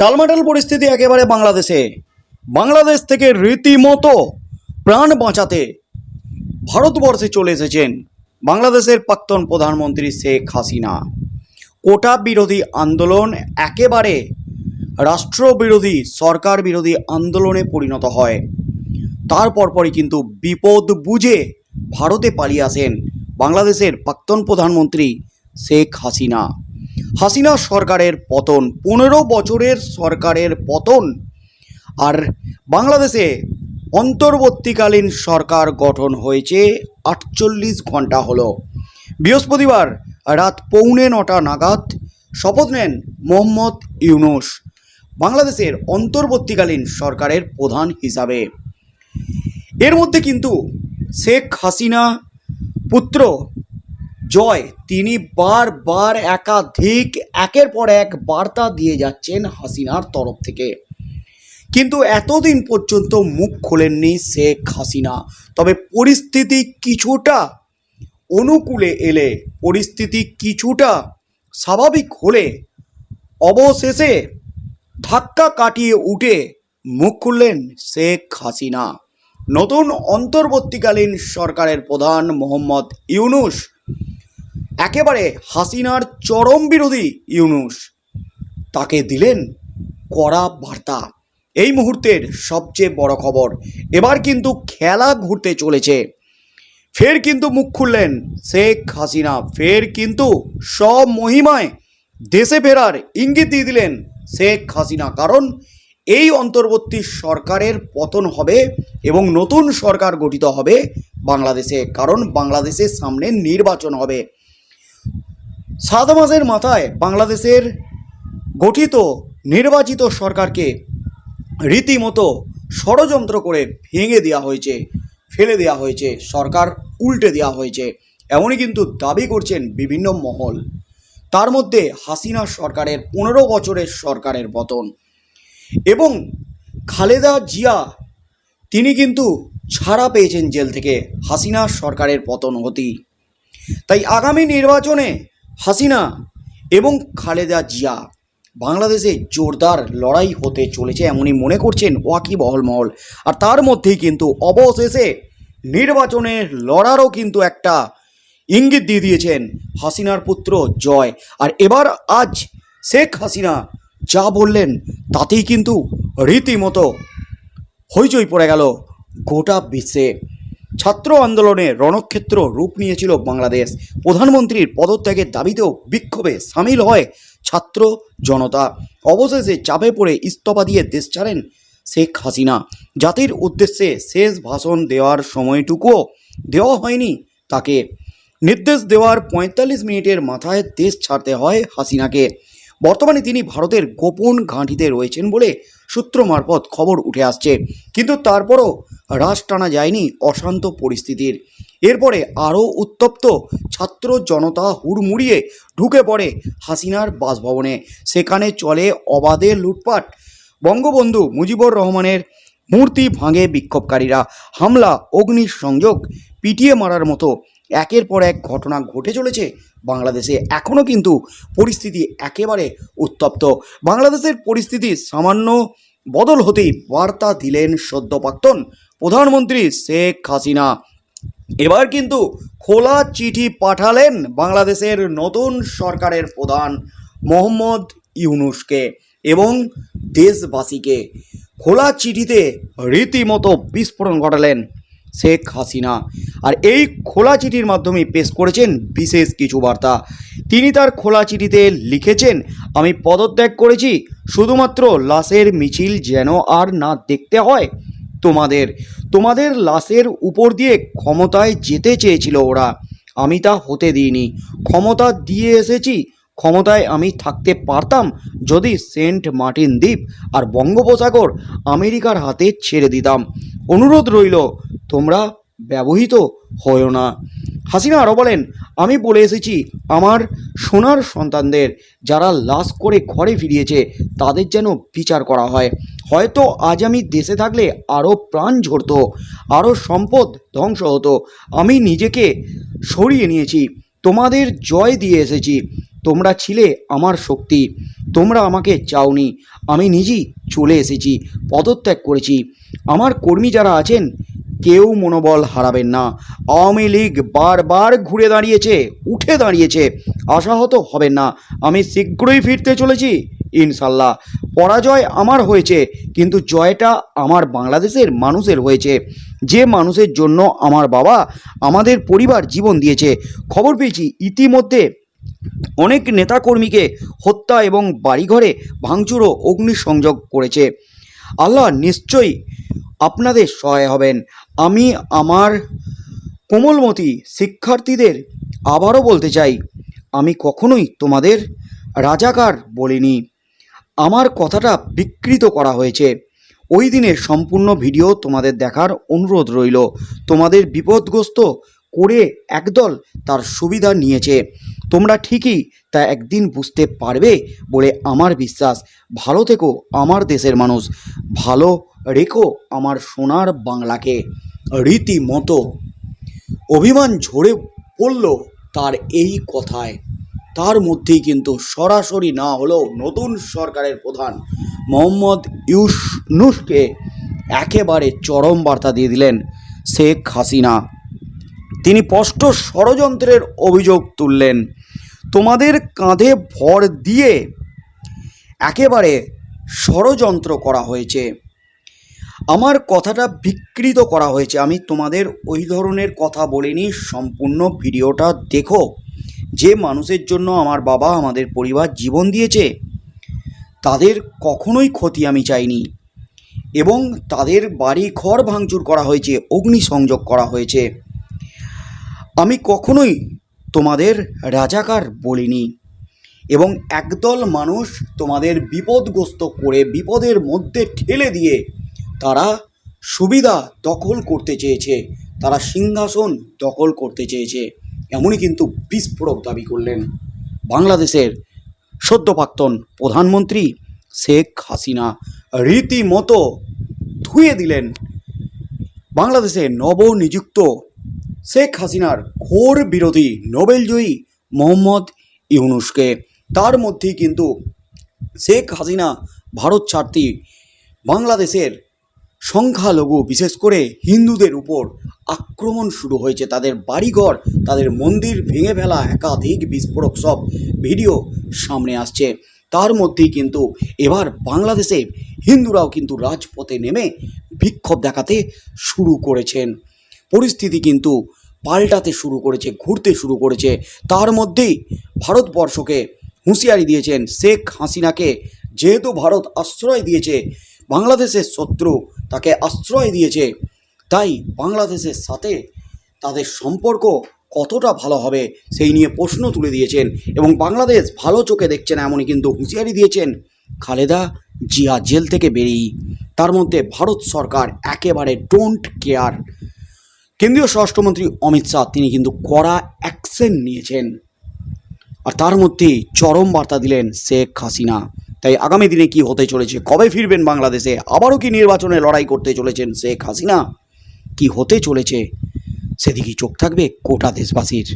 টালমাটাল পরিস্থিতি একেবারে বাংলাদেশে। বাংলাদেশ থেকে রীতিমতো প্রাণ বাঁচাতে ভারতবর্ষে চলে এসেছেন বাংলাদেশের প্রাক্তন প্রধানমন্ত্রী শেখ হাসিনা। কোটা বিরোধী আন্দোলন একেবারে রাষ্ট্রবিরোধী, সরকার বিরোধী আন্দোলনে পরিণত হয়। তার পরপরই কিন্তু বিপদ বুঝে ভারতে পালিয়ে আসেন বাংলাদেশের প্রাক্তন প্রধানমন্ত্রী শেখ হাসিনা। হাসিনা সরকারের পতন, পনেরো বছরের সরকারের পতন। আর বাংলাদেশে অন্তর্বর্তীকালীন সরকার গঠন হয়েছে আটচল্লিশ ঘণ্টা হলো। বৃহস্পতিবার রাত পৌনে নটা নাগাদ শপথ নেন মোহাম্মদ ইউনুস, বাংলাদেশের অন্তর্বর্তীকালীন সরকারের প্রধান হিসাবে। এর মধ্যে কিন্তু শেখ হাসিনা পুত্র জয়। তিনি বারবার একাধিক, একের পর এক বার্তা দিয়ে যাচ্ছেন হাসিনার তরফ থেকে। কিন্তু এতদিন পর্যন্ত মুখ খোলেননি শেখ হাসিনা। তবে পরিস্থিতি কিছুটা অনুকূলে এলে, পরিস্থিতি কিছুটা স্বাভাবিক হলে অবশেষে ধাক্কা কাটিয়ে উঠে মুখ খুললেন শেখ হাসিনা। নতুন অন্তর্বর্তীকালীন সরকারের প্রধান মোহাম্মদ ইউনুস একেবারে হাসিনার চরম বিরোধী ইউনুস। তাকে দিলেন কড়া বার্তা। এই মুহূর্তের সবচেয়ে বড় খবর, এবার কিন্তু খেলা ঘুরতে চলেছে। ফের কিন্তু মুখ খুললেন শেখ হাসিনা। ফের কিন্তু সব মহিমায় দেশে ফেরার ইঙ্গিত দিয়ে দিলেন শেখ হাসিনা। কারণ এই অন্তর্বর্তী সরকারের পতন হবে এবং নতুন সরকার গঠিত হবে বাংলাদেশে। কারণ বাংলাদেশের সামনে নির্বাচন হবে। সাত মাসের মাথায় বাংলাদেশের গঠিত নির্বাচিত সরকারকে রীতিমতো ষড়যন্ত্র করে ভেঙে দেওয়া হয়েছে, ফেলে দেওয়া হয়েছে, সরকার উল্টে দেওয়া হয়েছে, এমনই কিন্তু দাবি করছেন বিভিন্ন মহল। তার মধ্যে হাসিনা সরকারের পনেরো বছরের সরকারের পতন এবং খালেদা জিয়া, তিনি কিন্তু ছাড়া পেয়েছেন জেল থেকে, হাসিনা সরকারের পতন হতি তাই আগামী নির্বাচনে হাসিনা এবং খালেদা জিয়া। বাংলাদেশে জোরদার লড়াই হতে চলেছে এমনই মনে করছেন ওয়াকিবহল মহল আর তার মধ্যেই কিন্তু অবশেষে নির্বাচনের লড়ারও কিন্তু একটা ইঙ্গিত দিয়ে দিয়েছেন হাসিনার পুত্র জয়। আর এবার আজ শেখ হাসিনা যা বললেন তাতেই কিন্তু রীতিমতো হইচই পড়ে গেল গোটা বিশ্বে। ছাত্র আন্দোলনে রণক্ষেত্র রূপ নিয়েছিল বাংলাদেশ। প্রধানমন্ত্রীর পদত্যাগের দাবিতেও বিক্ষোভে সামিল হয় ছাত্র জনতা। অবশেষে চাপে পড়ে ইস্তফা দিয়ে দেশ ছাড়েন শেখ হাসিনা। জাতির উদ্দেশ্যে শেষ ভাষণ দেওয়ার সময়টুকুও দেওয়া হয়নি তাকে। নির্দেশ দেওয়ার পঁয়তাল্লিশ মিনিটের মাথায় দেশ ছাড়তে হয় হাসিনাকে। বর্তমানে তিনি ভারতের গোপন ঘাঁটিতে রয়েছেন বলে সূত্র মারফত খবর উঠে আসছে। কিন্তু তারপরও রাশ টানা যায়নি অশান্ত পরিস্থিতির। এরপরে আরও উত্তপ্ত ছাত্র জনতা হুড়মুড়িয়ে ঢুকে পড়ে হাসিনার বাসভবনে। সেখানে চলে অবাধে লুটপাট। বঙ্গবন্ধু মুজিবুর রহমানের মূর্তি ভাঙে বিক্ষোভকারীরা। হামলা, অগ্নিসংযোগ, পিটিয়ে মারার মতো একের পর এক ঘটনা ঘটে চলেছে। বাংলাদেশে এখনও কিন্তু পরিস্থিতি একেবারে উত্তপ্ত। বাংলাদেশের পরিস্থিতি সামান্য বদল হতেই বার্তা দিলেন সদ্য প্রাক্তন প্রধানমন্ত্রী শেখ হাসিনা। এবার কিন্তু খোলা চিঠি পাঠালেন বাংলাদেশের নতুন সরকারের প্রধান মোহাম্মদ ইউনুসকে এবং দেশবাসীকে। খোলা চিঠিতে রীতিমতো বিস্ফোরণ ঘটালেন শেখ হাসিনা। আর এই খোলা চিঠির মাধ্যমে পেশ করেছেন বিশেষ কিছু বার্তা। তিনি তার খোলা চিঠিতে লিখেছেন, আমি পদত্যাগ করেছি, শুধুমাত্র লাশের মিছিল যেন আর না দেখতে হয় তোমাদের। তোমাদের লাশের উপর দিয়ে ক্ষমতায় যেতে চেয়েছিল ওরা। আমি তা হতে দিইনি। ক্ষমতা দিয়ে এসেছি ক্ষমতায় আমি থাকতে পারতাম যদি সেন্ট মার্টিন দ্বীপ আর বঙ্গোপসাগর আমেরিকার হাতে ছেড়ে দিতাম। অনুরোধ রইল, তোমরা ব্যবহৃত হয়েও না। হাসিনা আরও বলেন, আমি বলে এসেছি, আমার সোনার সন্তানদের যারা লাশ করে ঘরে ফিরিয়েছে, তাদের যেন বিচার করা হয়। হয়তো আজ আমি দেশে থাকলে আরও প্রাণ ঝরতো, আরও সম্পদ ধ্বংস হতো। আমি নিজেকে সরিয়ে নিয়েছি, তোমাদের জয় দিয়ে এসেছি। তোমরা ছিলে আমার শক্তি, তোমরা আমাকে চাওনি, আমি নিজেই চলে এসেছি, পদত্যাগ করেছি। আমার কর্মী যারা আছেন, কেউ মনোবল হারাবেন না। আওয়ামী লীগ বারবার ঘুরে দাঁড়িয়েছে, উঠে দাঁড়িয়েছে। আশাহত হবেন না, আমি শীঘ্রই ফিরতে চলেছি ইনশাল্লাহ পরাজয় আমার হয়েছে, কিন্তু জয়টা আমার বাংলাদেশের মানুষের হয়েছে। যে মানুষের জন্য আমার বাবা আমাদের পরিবার জীবন দিয়েছে। খবর পেয়েছি ইতিমধ্যে অনেক নেতাকর্মীকে হত্যা এবং বাড়িঘরে ভাঙচুর ও অগ্নিসংযোগ করেছে। আল্লাহ নিশ্চয়ই আপনাদের সহায় হবেন। আমি আমার কোমলমতি শিক্ষার্থীদের আবারও বলতে চাই, আমি কখনোই তোমাদের রাজাকার বলিনি। আমার কথাটা বিকৃত করা হয়েছে। ওই দিনের সম্পূর্ণ ভিডিও তোমাদের দেখার অনুরোধ রইল। তোমাদের বিপদগ্রস্ত করে একদল তার সুবিধা নিয়েছে। তোমরা ঠিকই তা একদিন বুঝতে পারবে বলে আমার বিশ্বাস। ভালো থেকো আমার দেশের মানুষ। ভালো রেখো আমার সোনার বাংলাকে। রীতিমতো অভিমান ঝরে পড়ল তার এই কথায়। তার মধ্যেই কিন্তু সরাসরি না হলেও নতুন সরকারের প্রধান মোহাম্মদ ইউসনুসকে একেবারে চরম বার্তা দিয়ে দিলেন শেখ হাসিনা। তিনি স্পষ্ট ষড়যন্ত্রের অভিযোগ তুললেন। তোমাদের কাঁধে ভর দিয়ে একেবারে ষড়যন্ত্র করা হয়েছে। আমার কথাটা বিকৃত করা হয়েছে। আমি তোমাদের ওই ধরনের কথা বলিনি। সম্পূর্ণ ভিডিওটা দেখো। যে মানুষের জন্য আমার বাবা, আমাদের পরিবার জীবন দিয়েছে, তাদের কখনোই ক্ষতি আমি চাইনি এবং তাদের বাড়ি ঘর ভাঙচুর করা হয়েছে, অগ্নিসংযোগ করা হয়েছে। আমি কখনোই তোমাদের রাজাকার বলিনি। এবং একদল মানুষ তোমাদের বিপদগ্রস্ত করে বিপদের মধ্যে ঠেলে দিয়ে তারা সুবিধা দখল করতে চেয়েছে, তারা সিংহাসন দখল করতে চেয়েছে, এমনই কিন্তু বিস্ফোরক দাবি করলেন বাংলাদেশের সদ্য প্রাক্তন প্রধানমন্ত্রী শেখ হাসিনা। রীতিমতো ধুয়ে দিলেন বাংলাদেশে নবনিযুক্ত শেখ হাসিনার ঘোর বিরোধী নোবেলজয়ী মোহাম্মদ ইউনুসকে। তার মধ্যেই কিন্তু শেখ হাসিনা ভারত ছাড়তি বাংলাদেশের সংখ্যালঘু, বিশেষ করে হিন্দুদের উপর আক্রমণ শুরু হয়েছে। তাদের বাড়িঘর, তাদের মন্দির ভেঙে ফেলা একাধিক বিস্ফোরক সব ভিডিও সামনে আসছে। তার মধ্যেই কিন্তু এবার বাংলাদেশে হিন্দুরাও কিন্তু রাজপথে নেমে বিক্ষোভ দেখাতে শুরু করেছেন। পরিস্থিতি কিন্তু পাল্টাতে শুরু করেছে, ঘুরতে শুরু করেছে। তার মধ্যেই ভারতবর্ষকে হুঁশিয়ারি দিয়েছেন শেখ হাসিনাকে। যেহেতু ভারত আশ্রয় দিয়েছে, বাংলাদেশের শত্রু তাকে আশ্রয় দিয়েছে, তাই বাংলাদেশের সাথে তাদের সম্পর্ক কতটা ভালো হবে সেই নিয়ে প্রশ্ন তুলে দিয়েছেন এবং বাংলাদেশ ভালো চোখে দেখছে না এমনই কিন্তু হুঁশিয়ারি দিয়েছেন খালেদা জিয়া জেল থেকে বেরিয়ে তার মধ্যে ভারত সরকার একেবারে ডোন্ট কেয়ার কেন্দ্রীয় স্বরাষ্ট্রমন্ত্রী অমিত শাহ তিনি কিন্তু কড়া অ্যাকশন নিয়েছেন। আর তার মধ্যে চরম বার্তা দিলেন শেখ হাসিনা। তাই আগামী দিনে কি হতে চলেছে, কবে ফিরবেন বাংলাদেশে, আবারও কি নির্বাচনে লড়াই করতে চলেছেন শেখ হাসিনা, কি হতে চলেছে, সেদিকেই চোখ থাকবে কোটা দেশবাসীর।